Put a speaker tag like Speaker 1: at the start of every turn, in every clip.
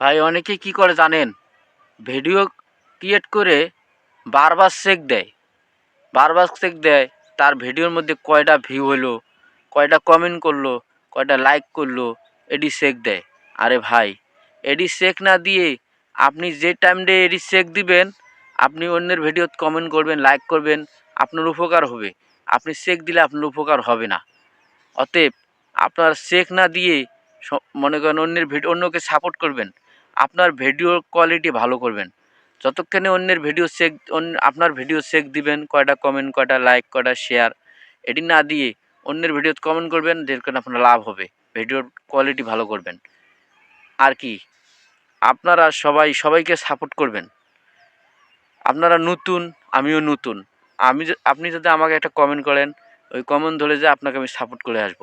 Speaker 1: ভাই, অনেকে কি করে জানেন? ভিডিও ক্রিয়েট করে বারবার চেক দেয়। বারবার চেক দেয়, তার ভিডিওর মধ্যে কয়টা ভিউ হলো, কয়টা কমেন্ট করল, কয়টা লাইক করল এডি চেক দেয়। আরে ভাই এডি চেক না দিয়ে আপনি যে টাইম দিয়ে এডি চেক দিবেন, আপনি অন্যের ভিডিও কমেন্ট করবেন লাইক করবেন, আপনার উপকার হবে। আপনি চেক দিলে আপনার উপকার হবে না। অতএব আপনার চেক না দিয়ে মনে করেন অন্যের ভিডিও অন্যকে সাপোর্ট করবেন। আপনার ভিডিওর কোয়ালিটি ভালো করবেন। যতক্ষণে অন্যের ভিডিও চেক আপনার ভিডিও চেক দিবেন, কয়টা কমেন্ট কয়টা লাইক কয়টা শেয়ার এটি না দিয়ে অন্যের ভিডিওতে কমেন্ট করবেন যের কারণে আপনার লাভ হবে। ভিডিওর কোয়ালিটি ভালো করবেন। আর কি, আপনারা সবাই, সবাইকে সাপোর্ট করবেন। আপনারা নতুন, আমিও নতুন। আমি আপনি যদি আমাকে একটা কমেন্ট করেন, ওই কমেন্ট ধরে যে আপনাকে আমি সাপোর্ট করে আসব।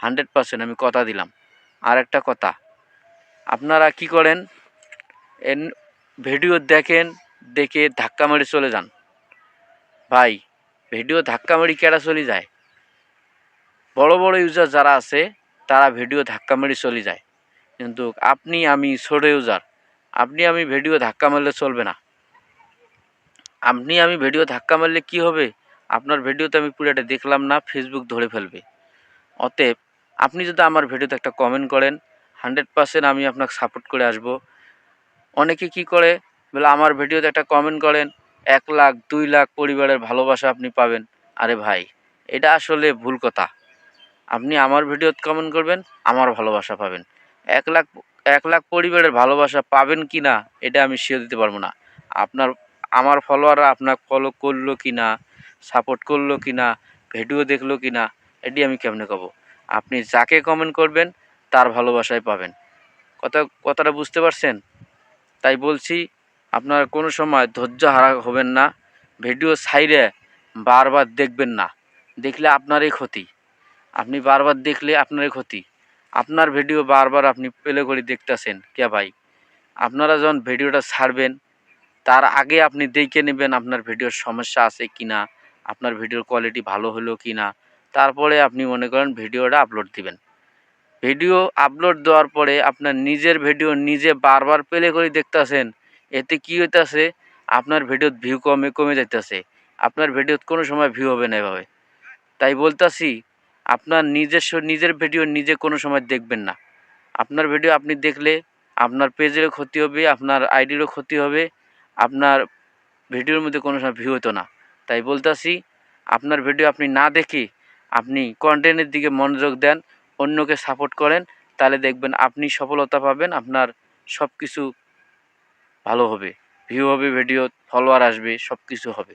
Speaker 1: হান্ড্রেড পার্সেন্ট আমি কথা দিলাম। আর একটা কথা আপনারা কি করেন? ভিডিও দেখেন, দেখে ধাক্কা মেরে চলে যান। ভাই, ভিডিও ধাক্কা মেরে কেরা চলে যায়? বড় বড় ইউজার যারা আছে, তারা ভিডিও ধাক্কা মেরে চলে যায়। কিন্তু আপনি, আমি ছোটো ইউজার আপনি, আমি ভিডিও ধাক্কা মারলে চলবে না। আপনি, আমি ভিডিও ধাক্কা মারলে কি হবে? আপনার ভিডিওতে আমি পুরোটা দেখলাম না ফেসবুক ধরে ফেলবে। অতএব, আপনি যদি আমার ভিডিওতে একটা কমেন্ট করেন হান্ড্রেড পার্সেন্ট আমি আপনাকে সাপোর্ট করে আসব। অনেকে কি করে? বলে, আমার ভিডিওতে একটা কমেন্ট করেন, এক লাখ, দুই লাখ পরিবারের ভালোবাসা আপনি পাবেন। আরে ভাই, এটা আসলে ভুল কথা। আপনি আমার ভিডিওতে কমেন্ট করবেন, আমার ভালোবাসা পাবেন। এক লাখ এক লাখ পরিবারের ভালোবাসা পাবেন কি না, এটা আমি শিওর দিতে পারব না। আপনার, আমার ফলোয়াররা আপনাকে ফলো করল কি না সাপোর্ট করল কি না ভিডিও দেখল কি না, এটি আমি কেমনে কব আপনি যাকে কমেন্ট করবেন তার ভালোবাসায় পাবেন। কথা, কথাটা বুঝতে পারছেন? তাই বলছি, আপনার কোনো সময় ধৈর্য হারা হবেন না, ভিডিও সাইডে বারবার দেখবেন না। দেখলে আপনারই ক্ষতি। আপনি বারবার দেখলে আপনারই ক্ষতি। আপনার ভিডিও বারবার আপনি পেলে করে দেখতেছেন, কে ভাই? আপনারা যখন ভিডিওটা ছাড়বেন, তার আগে আপনি দেখে নেবেন আপনার ভিডিওর সমস্যা আছে কি না আপনার ভিডিওর কোয়ালিটি ভালো হলো কি না তারপরে আপনি মনে করেন ভিডিওটা আপলোড দিবেন। ভিডিও আপলোড দেওয়ার পরে আপনার নিজের ভিডিও নিজে বারবার প্লে করে দেখতেছেন, এতে কী হইতাছে, আপনার ভিডিওর ভিউ কমে কমে যাইতেছে। আপনার ভিডিওত কোনো সময় ভিউ হবে না এভাবে। তাই বলতাছি, আপনার নিজস্ব, নিজের ভিডিও নিজে কোনো সময় দেখবেন না। আপনার ভিডিও আপনি দেখলে আপনার পেজেরও ক্ষতি হবে, আপনার আইডিরও ক্ষতি হবে, আপনার ভিডিওর মধ্যে কোনো সময় ভিউ হতো না। তাই বলতাছি, আপনার ভিডিও আপনি না দেখে আপনি কন্টেন্টের দিকে মনোযোগ দেন অন্যকে সাপোর্ট করেন, তাহলে দেখবেন আপনি সফলতা পাবেন, আপনার সব কিছু ভালো হবে। ভিউ হবে ভিডিও ফলোয়ার আসবে সব কিছু হবে।